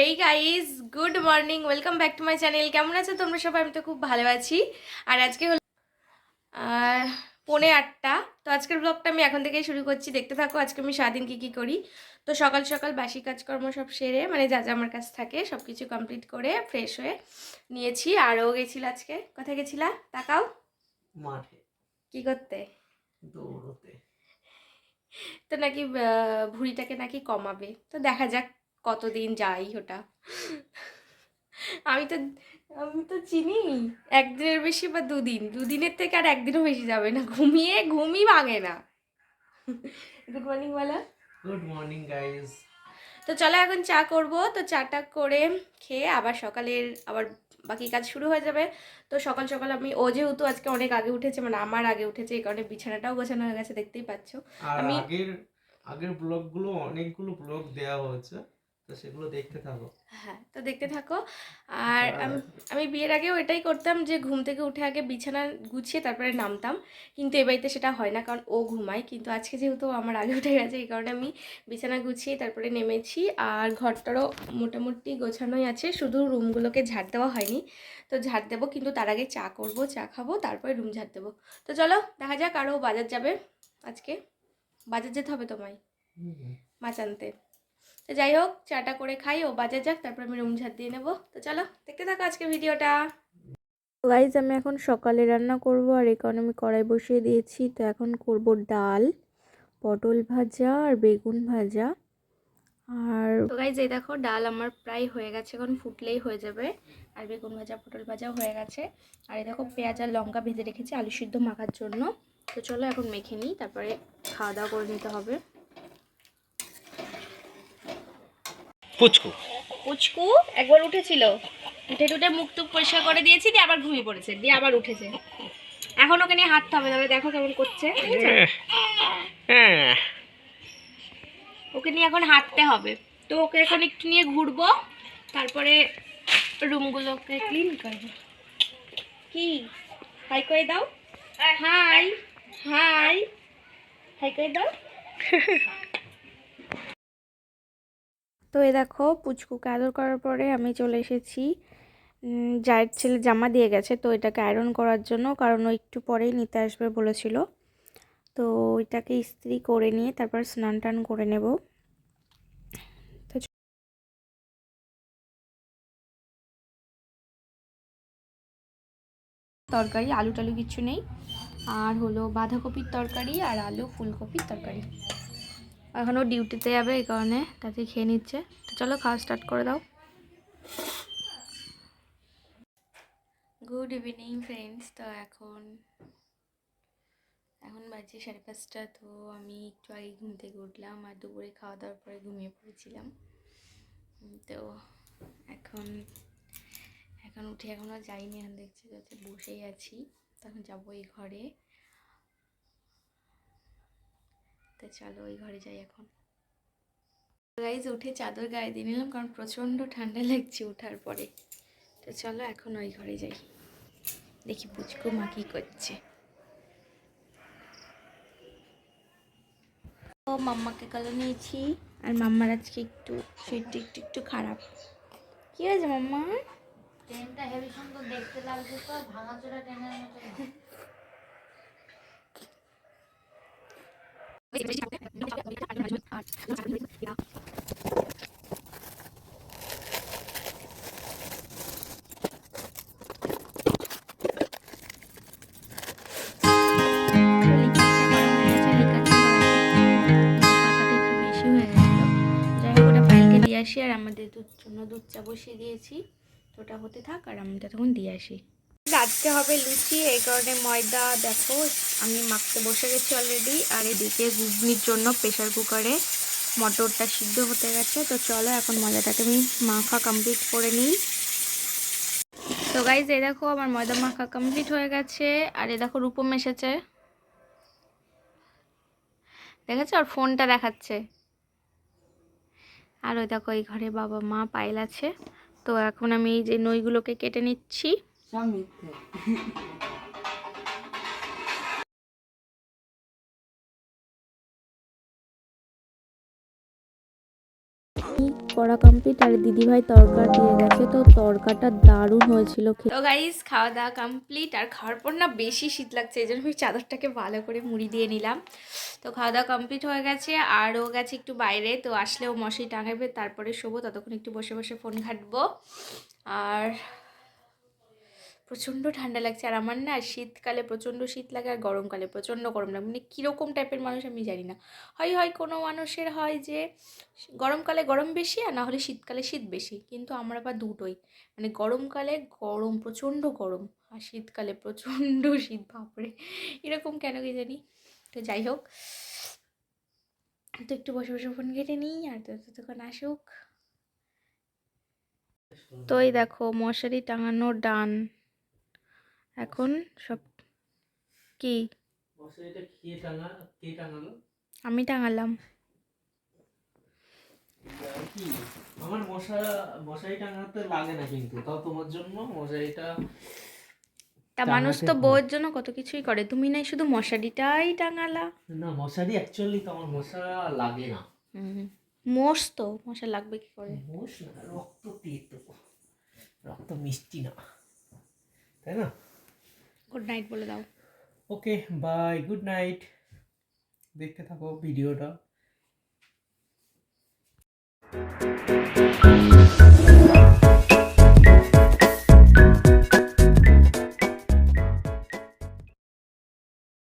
Hey guys good morning welcome back to my channel কেমন আছো তোমরা সবাই? আমি তো খুব ভালো আছি। আর আজকে হলো পৌনে আটটা। তো আজকের ব্লগটা আমি এখন থেকেই শুরু করছি। দেখতে থাকো আজকে আমি সারাদিন কী কী করি। তো সকাল সকাল বাসি কাজকর্ম সব সেরে মানে যা যা আমার কাছ থাকে সব কিছু কমপ্লিট করে ফ্রেশ হয়ে নিয়েছি। আরও গেছিল আজকে। কোথায় গেছিলা? তাকাও। মাঠে। কি করতে? দৌড়তে। তো নাকি ভুঁড়িটাকে নাকি কমাবে। তো দেখা যাক কতদিন যাই ওটা? আমি তো আমি তো চিনি। একদিনের বেশি বা দুদিন? দুদিনের থেকে আর একদিনও বেশি যাবে না। ঘুমিয়ে ঘুমই ভাঙে না। গুড মর্নিং বলো গুড মর্নিং গাইস তো চলো এখন চা করব। তো চাটা করে খেয়ে আবার সকালের আবার বাকি কাজ শুরু হয়ে যাবে। তো সকাল সকাল আমি ও যেহেতু আজকে অনেক আগে উঠেছে মানে আমার আগে উঠেছে এই কারণে বিছানাটাও গোছানো হয়ে গেছে দেখতেই পাচ্ছ। আমি- আগের আগের ব্লগগুলো অনেকগুলো ব্লগ দেওয়া হয়েছে। তো সেগুলো দেখতে থাকো। হ্যাঁ তো দেখতে থাকো। আর আমি আমি বিয়ের আগেও এটাই করতাম যে ঘুম থেকে উঠে আগে বিছানা গুছিয়ে তারপরে নামতাম। কিন্তু এ বাড়িতে সেটা হয় না কারণ ও ঘুমায়। কিন্তু আজকে যেহেতু আমার আগে উঠে গেছে এই কারণে আমি বিছানা গুছিয়ে তারপরে নেমেছি। আর ঘরটারও মোটামুটি গোছানোই আছে। শুধু রুমগুলোকে ঝাড় দেওয়া হয়নি। তো ঝাড় দেবো কিন্তু তার আগে চা করব চা খাব তারপরে রুম ঝাড় দেবো। তো চলো দেখা যাক আরও বাজার যাবে আজকে। বাজার যেতে হবে তোমায়। মাছ আনতে তো যাই হোক চাটা করে খাই ও বাজার যাক তারপর আমি রুম ঝাড় দিয়ে নেব। তো চলো দেখতে থাকো আজকে ভিডিওটা গাইজ আমি এখন সকালে রান্না করব আর এই কারণে আমি কড়াই বসিয়ে দিয়েছি। তো এখন করব ডাল পটল ভাজা আর বেগুন ভাজা। আর তো গাইজ এই দেখো ডাল আমার প্রায় হয়ে গেছে এখন ফুটলেই হয়ে যাবে। আর বেগুন ভাজা পটল ভাজাও হয়ে গেছে। আর এই দেখো পেঁয়াজ আর লঙ্কা ভেজে রেখেছি আলু সিদ্ধ মাখার জন্য। তো চলো এখন মেখে নিই তারপরে খাওয়া দাওয়া করে নিতে হবে। পুচকু। পুচকু একবার উঠেছিল। উঠে টুটে মুখ টুক পরিষ্কার করে দিয়েছি দিয়ে আবার ঘুমিয়ে পড়েছে দিয়ে আবার উঠেছে। এখন ওকে নিয়ে হাঁটতে হবে তাহলে দেখো কেমন করছে দেখেছ? ওকে নিয়ে এখন হাঁটতে হবে। তো ওকে এখন একটু নিয়ে ঘুরবো তারপরে রুমগুলোকে ক্লিন করব। কি? হাই করে দাও। High high. হাই করে দাও। তো এ দেখো পুচকুকে আদর করার পরে আমি চলে এসেছি। জায়ের ছেলে জামা দিয়ে গেছে, তো এটাকে আয়রন করার জন্য, কারণ ও একটু পরেই নিতে আসবে বলেছিল। তো ওইটাকে ইস্ত্রি করে নিয়ে তারপর স্নান টান করে নেব। তরকারি আলু টালু কিছু নেই। আর হলো বাঁধাকপির তরকারি আর আলু ফুলকপির তরকারি। এখনও ডিউটিতে যাবে এই কারণে তাতে খেয়ে নিচ্ছে। তো চলো খাওয়া স্টার্ট করে দাও। গুড ইভিনিং ফ্রেন্ডস তো এখন এখন বাজে সাড়ে পাঁচটা, তো আমি একটু আগে ঘুম থেকে উঠলাম আর দুপুরে খাওয়া দাওয়ার পরে ঘুমিয়ে পড়েছিলাম। তো এখন এখন উঠে এখনও যাইনি, এখন দেখছি যাতে বসেই আছি। তখন যাব এই ঘরে। তো চলো ওই ঘরে যাই এখন। গাইজ উঠে চাদর গায়ে দিয়ে নিলাম কারণ প্রচণ্ড ঠান্ডা লাগছে ওঠার পরে। তো চলো এখন ওই ঘরে যাই। দেখি পুচকু মা কী করছে। ও, মাম্মাকে কালো নিয়েছি। আর মাম্মার আজকে একটু শরীরটা একটু একটু খারাপ। কি হয়েছে মাম্মা? ট্রেনটা হেভি সুন্দর দেখতে লাগছে তো, ভাঙাচোরা ট্রেনের মতো। আসি আর আমাদের দুধ জন্য দুধ চা বসিয়ে দিয়েছি ওটা হতে থাক আর আমি তখন দিয়ে আসি আজকে হবে লুচি, এই কারণে ময়দা দেখো, আমি মাখতে বসে গেছি অলরেডি আর এদিকে ঘুগনির জন্য প্রেশার কুকারে মটরটা সিদ্ধ হতে গেছে, তো চলো এখন ময়দাটাকে আমি মাখা কমপ্লিট করে নিই। তো গাইজ এই দেখো আমার ময়দা মাখা কমপ্লিট হয়ে গেছে, আর এ দেখো রূপম এসেছে। দেখেছ? আর ফোনটা দেখাচ্ছে। আর ওই দেখো এই ঘরে বাবা মা পায়েল আছে, তো এখন আমি এই যে নইগুলোকে কেটে নিচ্ছি। সব মিথ্যে করা কমপ্লিট আর দিদিভাই তরকা দিয়ে গেছে তো তরকাটা দারুণ হয়েছিল তো গাইস খাওয়া দাওয়া কমপ্লিট আর খাওয়ার পর না বেশি শীত লাগছে এই জন্য আমি চাদরটাকে ভালো করে মুড়ি দিয়ে নিলাম। তো খাওয়া দাওয়া কমপ্লিট হয়ে গেছে আর ও গেছে একটু বাইরে তো আসলে ও মশাই টাঙাবে তারপরে শোবো ততক্ষণ একটু বসে বসে ফোন ঘাটবো। আর প্রচণ্ড ঠান্ডা লাগছে। আর আমার না শীতকালে প্রচণ্ড শীত লাগে আর গরমকালে প্রচণ্ড গরম লাগে। মানে কীরকম টাইপের মানুষ আমি জানি না। হয় হয় কোনো মানুষের হয় যে গরমকালে গরম বেশি আর না হলে শীতকালে শীত বেশি। কিন্তু আমার আবার দুটোই। মানে গরমকালে গরম, প্রচণ্ড গরম আর শীতকালে প্রচণ্ড শীত, বাপরে! এরকম কেন কি জানি? তো যাই হোক। তো একটু বসে বসে ফোন কেটে নিই আর তো ততক্ষণ আসুক। তো এই দেখো মশারি টাঙানো ডান। এখন সব কি? আমি টাঙালাম। আমার মশা মশারি টাঙাতে লাগে না কিন্তু। তাও তোমার জন্য মশারিটা তা মানুষ তো বউয়ের জন্য কত কিছুই করে। তুমি নাই শুধু মশারিটাই টাঙালা। না মশারি অ্যাকচুয়ালি তো আমার মশা লাগে না। মোষ তো মশা লাগবে কি করে? মোষ না রক্ত তেতো রক্ত মিষ্টি না। তাই না? গুড নাইট বলে দাও। ওকে বাই গুড নাইট দেখতে থাকো ভিডিওটা